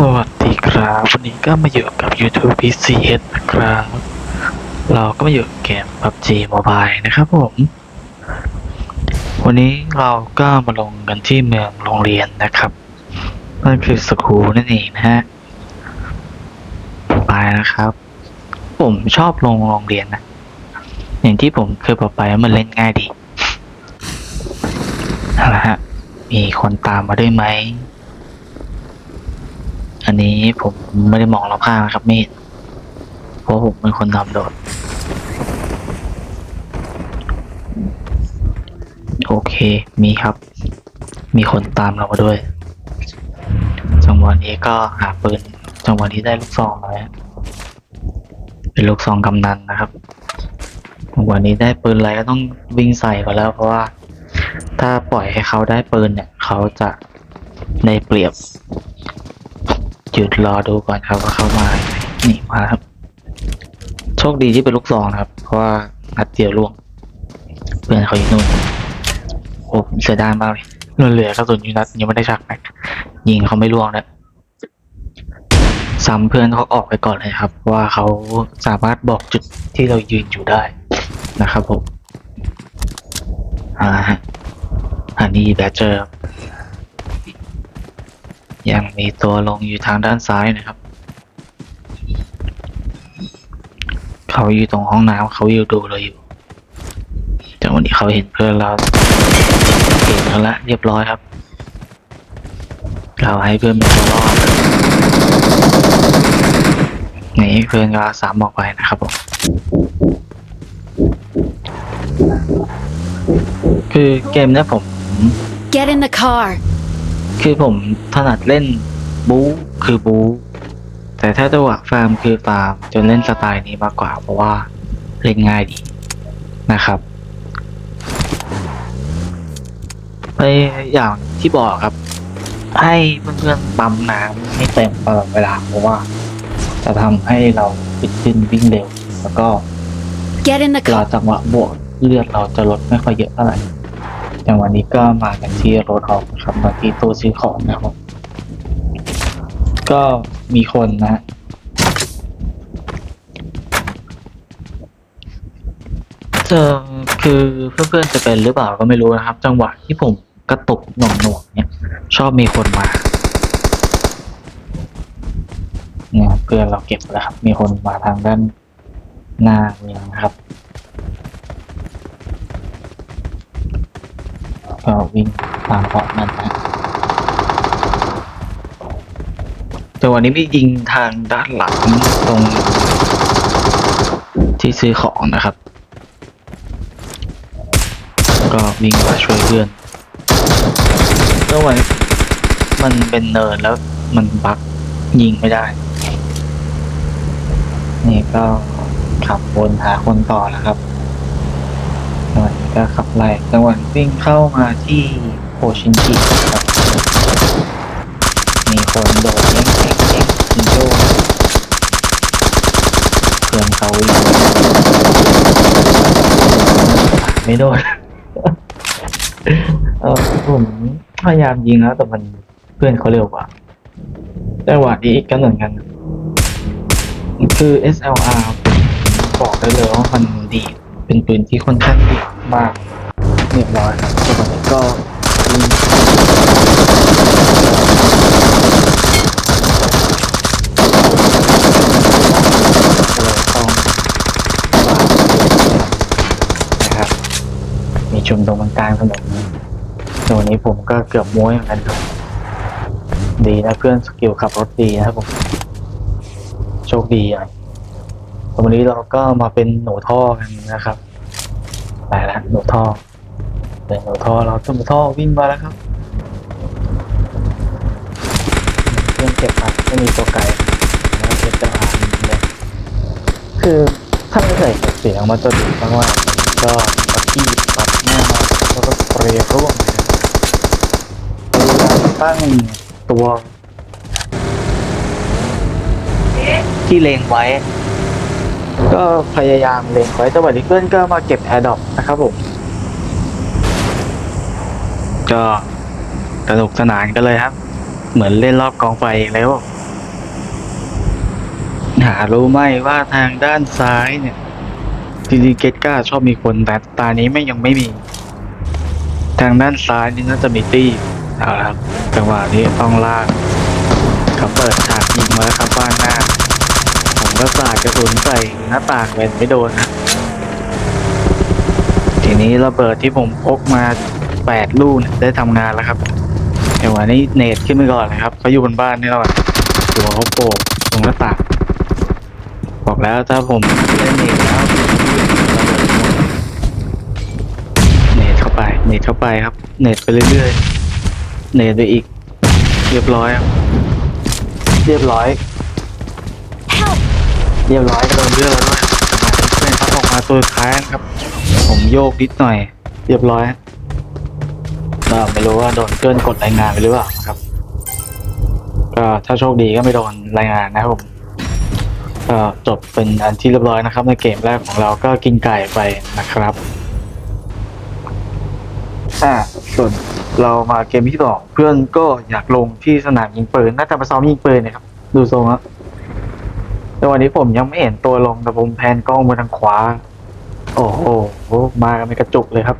สวัสดีครับวันนี้ก็มาอยู่กับ YouTube PCS นะครับ เราก็มาอยู่กับเกม PUBG Mobile นะครับผม วันนี้เราก็มาลงกันที่เมืองโรงเรียนนะครับ นั่นคือสคูนั่นเองนะฮะไปนะครับ ผมชอบลงโรงเรียนนะ อย่างที่ผมเคยบอกไปมันเล่นง่ายดีเอาละฮะมีคนตามมาด้วยไหม อันนี้ผมไม่ได้มองรอบข้างนะครับไม่เห็นเพราะผมเป็นคนนำโดด โอเค มีครับ มีคนตามเรามาด้วย จังหวะนี้ก็หาปืน จังหวะนี้ได้ลูกซองมาแล้วเป็นลูกซองกำนันนะครับจังหวะนี้ได้ปืนอะไรก็ต้องวิ่งใส่ก่อนแล้ว เพราะว่า ถ้าปล่อยให้เขาได้ปืนเนี่ย เขาจะในเปรียบ หยุดรอดูก่อนครับว่าเขามาหนี่มาครับ โชคดีที่เป็นลูกซองครับ เพราะว่านัดเดียวล่วง เพื่อนเขาอยู่นู่นโอ้ผมเสียดายมากเลยเราเหลือกระสุนอยู่นัดยังไม่ได้ชักแม็กยิงเขาไม่ล่วงนะซ้ำเพื่อนเขาออกไปก่อนเลยครับ ว่าเขาสามารถบอกจุดที่เรายืนอยู่ได้นะครับผมอ่าฮะอันนี้แบตเจอร์ ยังมีตัวลงอยู่ทางด้านซ้ายนะครับ เขาอยู่ตรงห้องน้ำเขาอยู่ดูเราอยู่แต่วันนี้เขาเห็นเพื่อนเราเห็นแล้วละเรียบร้อยครับ เราให้เพื่อนเป็นตัวรอดนี่เพื่อนก็สามออกไปนะครับผมคือเกมเนี้ยผม Get in the car. คือผมถนัดเล่นบู๊คือบู๊แต่ถ้าจังหวะฟาร์มคือฟาร์มจนเล่นสไตล์นี้มากกว่า เพราะว่าเล่นง่ายดีนะครับไปอย่างที่บอกครับ ให้เพื่อนๆปั๊มน้ำให้เต็มตลอดเวลาเพราะว่า จะทำให้เราปิดขึ้นวิ่งเร็ว แล้วก็ Get in the เวลา car. จังหวะบวกเลือดเราจะลดไม่ค่อยเยอะเท่าไหร่ อย่างวันนี้ก็มากันที่โรถออกนะครับมาที่ตู้ซื้อของนะครับ ก็มีคนนะฮะเจอคือเพื่อนๆจะเป็นหรือเปล่าก็ไม่รู้นะครับ จังหวะที่ผมกระตุกหน่วงหน่วงๆเนี่ย ชอบมีคนมาเนี่ยเพื่อนเราเก็บแล้วครับ มีคนมาทางด้านหน้าเนี่ยนะครับ ก็ วิ่งตามเพาะมันนะจังหวะนี้ไม่ยิงทางด้านหลังตรง ที่ซื้อของนะครับ ก็วิ่งมาช่วยเพื่อนจังหวะนี้มันเป็นเนินแล้วมันบักยิงไม่ได้ นี่ก็ขับวนหาคนต่อแล้วครับ จะขับไล่จังหวะวิ่งเข้ามาที่โคชินจิครับ มีคนโดดเด้งเด้งเด้งจิโจ้เพื่อนเขาอยู่ไม่โดนเออผมพยายามยิงแล้วแต่มันเพื่อนเขาเร็วกว่าจังหวะนี้ก็เหมือนกัน คือ SLR ผมบอกได้เลยว่ามันดี เป็นปืนที่ค่อนข้างดี มากเรียบร้อยครับจังหวะนี้ก็ยิงเลยต้องนะครับมีชุมตรงกลางถนนตัวนี้ผมก็เกือบม้วยเหมือนกันครับดีนะเพื่อนสกิลขับรถดีนะครับผมโชคดีอย่างวันนี้เราก็มาเป็นหนูท่อกันนะครับ ไปแล้วหนูท่อเป็นหนูท่อเราหนูท่อวิ่งมาแล้วครับเพื่อนเก็บผักไม่มีตัวไก่แล้วเก็บจะอ่านเลยคือถ้าไม่ใส่เสียงมันจะดีมากๆก็ปัดที่ปัดหน้าแล้วก็สเปรย์ร่วงเลยตั้งตัวที่เลงไว้ ก็พยายามเลงไว้จังหวะนี้เพื่อนก็มาเก็บแอร์ดอปนะครับผมก็สนุกสนานกันเลยครับ เหมือนเล่นรอบกองไฟแล้ว หารู้ไหมว่าทางด้านซ้ายเนี่ยจริงๆเกตก้าชอบมีคนแต่ตานี้ไม่ยังไม่มี ทางด้านซ้ายนี่น่าจะมีตี้เอาละครับจังหวะนี้ต้องลากเขาเปิดฉากยิงมาแล้วครับบ้านหน้า ก็สาดกระสุนใส่หน้าต่างเวนไม่โดนนะทีนี้ระเบิดที่ผมพกมาแปดลูกเนี่ยได้ทำงานแล้วครับจังหวะนี้เนตขึ้นไปก่อนเลยครับเขาอยู่บนบ้านนี่แล้วหัวเขาโปกตรงหน้าต่างบอกแล้วถ้าผมเล่นเนตแล้วเนตเข้าไป เนตเข้าไปครับ เนตไปเรื่อยๆ เนตไปอีก เรียบร้อยครับ เรียบร้อย เรียบร้อยก็โดนเลือกแล้วด้วยจังหวะที่เพื่อนเขาออกมาตัวท้ายนะครับ ผมโยกนิดหน่อย เรียบร้อยก็ไม่รู้ว่าโดนเพื่อนกดรายงานไปหรือเปล่านะครับ ก็ถ้าโชคดีก็ไม่โดนรายงานนะครับผมก็จบเป็นอันที่เรียบร้อยนะครับ ในเกมแรกของเราก็กินไก่ไปนะครับอ่าส่วนเรามาเกมที่สองเพื่อนก็อยากลงที่สนามยิงปืนน่าจะมาซ้อมยิงปืนนะครับ ดูทรงแล้ว แต่วันนี้ผมยังไม่เห็นตัวลงแต่ผมแพนกล้องมาทางขวา โอ้โห มากันเป็นกระจุกเลยครับ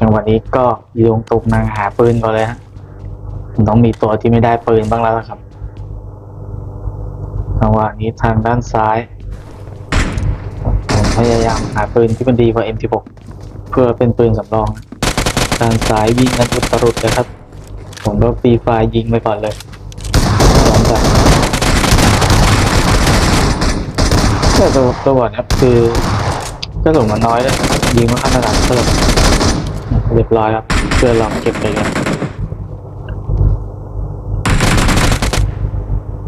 จังหวะนี้ก็ยงตุกนางหาปืนก่อนเลยฮะมันต้องมีตัวที่ไม่ได้ปืนบ้างแล้วครับ จังหวะนี้ทางด้านซ้ายผมพยายามหาปืนที่มันดีกว่า M16 เพื่อเป็นปืนสำรอง ทางซ้ายวิ่งกันอุตรุดเลยครับ ผมก็ฟรีไฟยิงไปก่อนเลยพร้อมกัน แต่ตัวตัวก่อนครับคือก็ส่งมาน้อยเลยนะยิงมาข้างระดับเพิ่มเรียบร้อยครับเพื่อลองเก็บไปกัน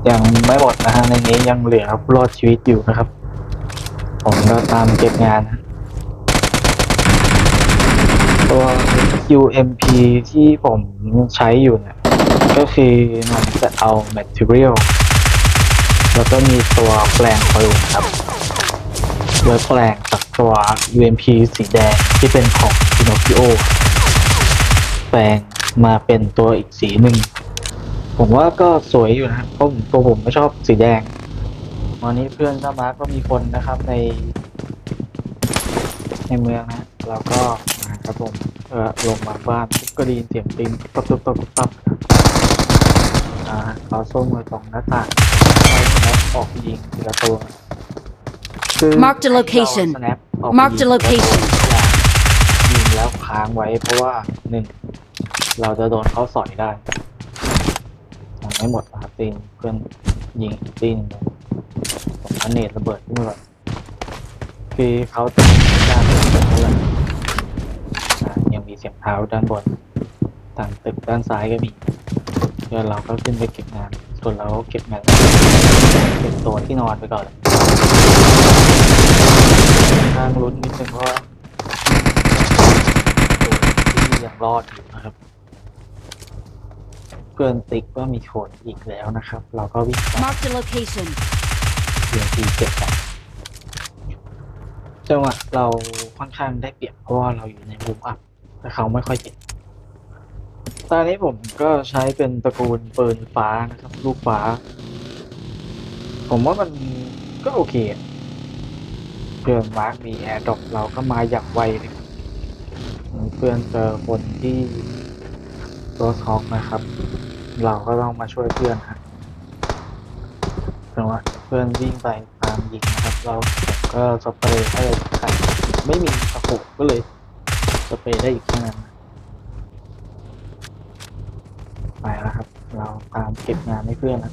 ยังไม่หมดนะฮะในนี้ยังเหลือรอดชีวิตอยู่นะครับ ผมก็ตามเก็บงาน ตัว UMP ที่ผมใช้อยู่เนี่ยก็คือมันจะเอา material แล้วก็มีตัวแปลงปืนครับ โดยแปลงจากตัว UMP สีแดงที่เป็นของ Pinocchio แปลงมาเป็นตัวอีกสีหนึ่ง ผมว่าก็สวยอยู่นะครับเพราะผมตัวผมไม่ชอบสีแดงวันนี้เพื่อนก็มาก็มีคนนะครับใน ในเมืองนะเราก็มาครับผมเออลงมาบ้านปุ๊บก็ไดีนเสียงปิงตับตับตับตับอ่าเขาส้มมาสองหน้าต่างแล้วออกยิงทีละตัว คือ Mark the location ให้เรา snap ออกไป Mark the ยิง location ยิงแล้วค้างไว้เพราะว่าหนึ่งเราจะโดนเขาสอยได้ยังไม่หมดนะครับตีนเพื่อนยิงตีนเลยผมก็เนตระเบิดขึ้นมาก่อนคือเขาจะไม่กล้าเปิดเท่าไหร่อ่ายังมีเสียงเท้าด้านบนทางตึกด้านซ้ายก็มีเดี๋ยวเราก็ขึ้นไปเก็บงานส่วนเราก็เก็บงานเก็บตัวที่นอนไปก่อนเลยค่อน ข้างลุ้นนิดนึงเพราะว่าตัวที่ยังรอดอยู่นะครับ เพื่อนติ๊กว่ามีคนอีกแล้วนะครับ เราก็วิ่งไป Marked a location. เพียงทีเก็บกันจังหวะเราค่อนข้างได้เปรียบเพราะว่าเราอยู่ในมุมอัพแต่เขาไม่ค่อยเก็บตอนนี้ผมก็ใช้เป็นตระกูลปืนฟ้านะครับ ลูกฟ้า ผมว่ามันก็โอเคอะ เพื่อนมาร์กมีแอร์ดรอปเราก็มาอย่างไวเลยเพื่อนเจอคนที่ตัวท็อกนะครับ เราก็ต้องมาช่วยเพื่อนฮะจังหวะเพื่อนวิ่งไปตามยิงนะครับ เราก็สเปรย์ให้เลยใครไม่มีตะปุกก็เลยสเปรย์ได้อีกแค่นั้นไปแล้วครับ เราตามเก็บงานให้เพื่อนนะ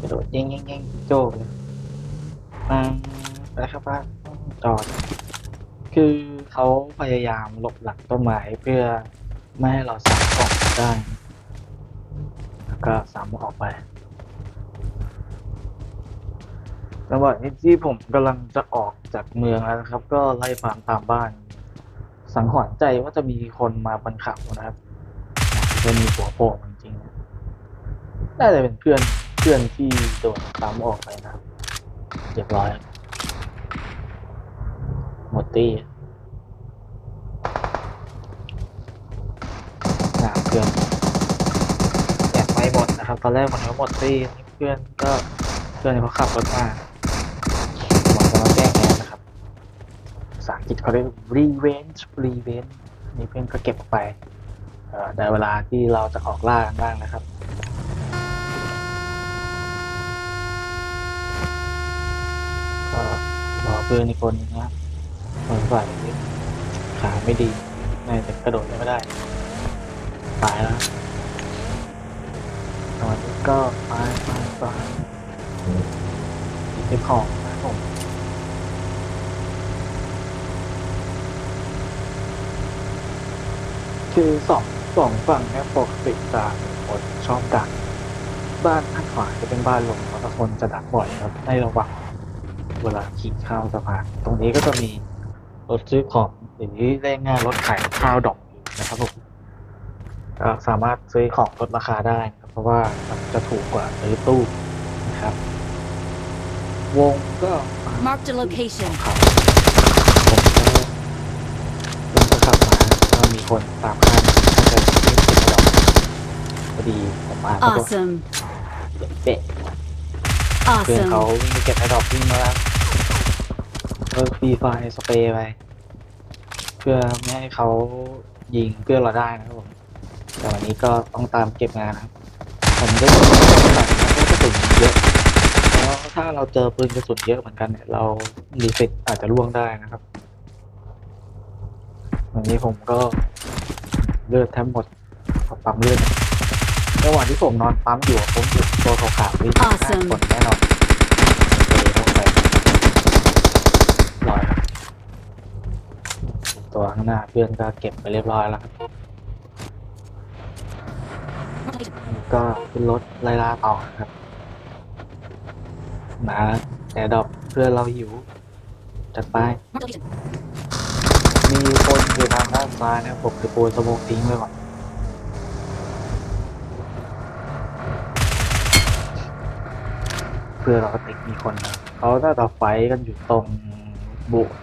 กระโดดยิงยิงยิงโจ้เลยมาไป ล้วครับป้าจอดคือเขาพยายามหลบหลังต้นไม้เพื่อไม่ให้เราสามออกได้ แล้วก็สามออกไปจังหวะนี้ที่ผมกำลังจะออกจากเมืองแล้วนะครับ ก็ไล่ฟาร์มตามบ้าน สังหรณ์ใจว่าจะมีคนมาบนเขานะครับจะมีหัวโผล่จริงๆน่าจะเป็นเพื่อนเพื่อนที่โดนตามออกไปนะครับเรียบร้อย หมดตี้หาเพื่อนแอบไม่หมดนะครับ ตอนแรกมันก็หมดตี้เพื่อนก็เพื่อนเขาขับรถมาหวังจะมาแก้แค้นนะครับภาษาอังกฤษเขาเรียก revenge revenge นี่เพื่อนก็เก็บไปเอ่อได้เวลาที่เราจะออกล่ากันบ้างนะครับรอเพื่อนอีกคนนึงนะค นฝ่ายขาไม่ดีน่าจะกระโดดไม่ได้ตายแล้วตอนนี้ก็ไปไปไปเก็บของนะผมคือสองสองฝั่งเนี่ยปกติจะมีคนชอบดัก บ้านข้างขวาจะเป็นบ้านลงแล้วคนจะดักบ่อยครับในระหว่างเวลาขี่ข้ามสะพานตรงนี้ก็จะมี รถซื้อของหรือเรียกง่ายรถขายข้าวดอกอยู่นะครับผมก็สามารถซื้อของลดราคาได้นะครับเพราะว่ามันจะถูกกว่าซื้อตู้นะครับ วงก็ Marked a location. ขับผมก็วงก็ขับมาก็มีคนตามข้างก็จะวิ่งติดดอกพอดีผมมาก็ Awesome. เป๊ะเพื่อนเขา Awesome. วิ่งไปเก็บไอ้ดอกวิ่งมาแล้ว ก็ฟรีไฟสเปรย์ไป เพื่อไม่ให้เขายิงเพื่อนเราได้นะครับผมแต่วันนี้ก็ต้องตามเก็บงานนะครับ ผมก็จะตัดก็กระสุนเยอะแล้วถ้าเราเจอปืนกระสุนเยอะเหมือนกันเนี่ยเราดีเฟกอาจจะล่วงได้นะครับ วันนี้ผมก็เลือดแทบหมดปั๊มเลือดระหว่างที่ผมนอนปั๊มอยู่อะผมเห็นตัวขาวๆวิ่งข้าง Awesome คนแน่นอน เทลงไปร้อยครับ ตัวข้างหน้าเพื่อนก็เก็บไปเรียบร้อยแล้วครับก็ขึ้นรถไล่ล่าต่อครับมาแต่ดอกเพื่อนเราหิวจัดไปมีคนอยู่ทางด้านซ้ายนะผมจะปูสโมกทิ้งไว้ก่อนเพื่อเราก็ติดมีคนนะเขาน่าจะไฟกันอยู่ตรงโบสถ์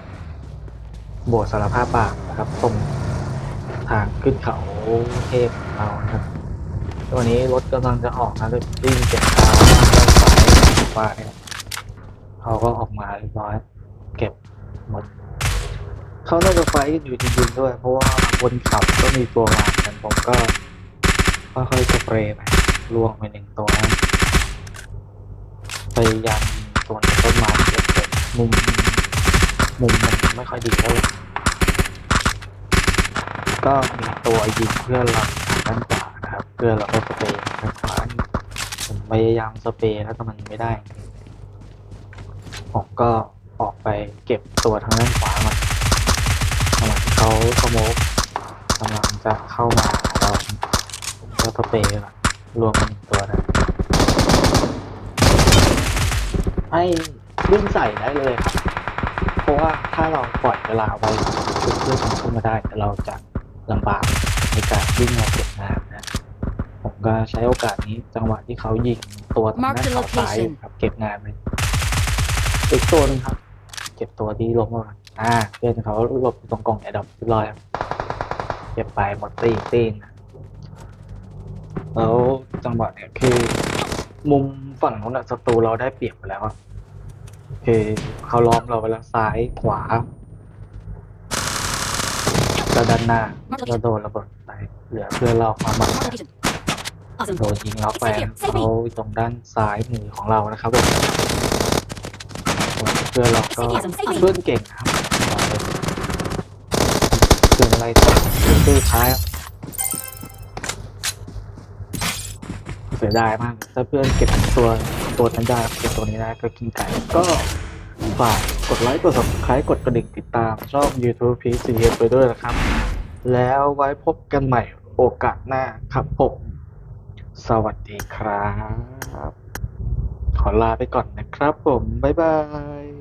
โบสถ์สารภาพบาปนะครับตรงทางขึ้นเขาเทพเรานะครับตัวนี้รถกำลังจะออกนะจะวิ่งเก็บเท้าด้านซ้ายไปเขาก็ออกมาเรียบร้อย เก็บหมดเขาน่าจะไฟอยู่จริงๆด้วย เพราะว่าบนเขาก็มีตัวมาเหมือนกันผมก็ค่อยๆสเปรย์ไปล่วงไปหนึ่งตัวนะพยายามยิงตัวต้นไม้เล็กๆมุม มุมมันไม่ค่อยดีเท่าไหร่ก็มีตัวยิงเพื่อนเราทางด้านขวานะครับเพื่อนเราก็สเปรย์ทางขวาผมพยายามสเปรย์แล้วก็มันไม่ได้ ผมก็ออกไปเก็บตัวทางด้านขวามาระหว่างที่เขาสโมกกำลังจะเข้ามาเราผมก็สเปรย์ก่อนรวมเป็นตัวนะให้วิ่งใส่ได้เลยครับ ราะว่าถ้าเราปล่อยเวลาไว้เพื่อนๆขึ้นมาได้แต่เราจะลำบากในการวิ่งมาเก็บน้ำนะผมก็ใช้โอกาสนี้จังหวะที่เขายิงตัวทางด้าน Mark the เขาซ้าย location ครับเก็บงานไปอีกตัวหนึงครับ เก็บตัวที่ล้มมาอ่าเพื่อนเขาหลบอยู่ตรงกล่องแอร์ดรอปเรียบร้อยครับเก็บไปหมดตีตีนนะแล้วจังหวะเนี่ยคือ มุมฝั่งนู้นอะศัตรูเราได้เปรียบไปแล้วอะคือเขาล้อมเราไปแล้วซ้ายขวาแล้วด้านหน้าก็โดนระเบิดไปเหลือเพื่อนเราความหวัง Marked a location. Awesome. โดนยิงล็อกไปนะเขาอยู่ตรงด้านซ้ายมือของเรานะครับผมส่วนเพื่อนเราก็เพื่อนเก่งครับบอกเลยเพื่อนอะไรต่อเพื่อนสุดท้ายครับเสียดายมากถ้าเพื่อนเก็บตัว ตัวนั้นได้เป็นตัวนี้นะก็กินไก่ก็ฝากกดไลค์กด subscribe กดกระดิ่งติดตามช่อง YouTube p c s ไปด้วยนะครับ แล้วไว้พบกันใหม่โอกาสหน้าครับผมสวัสดีครับ ขอลาไปก่อนนะครับผม บ๊ายบาย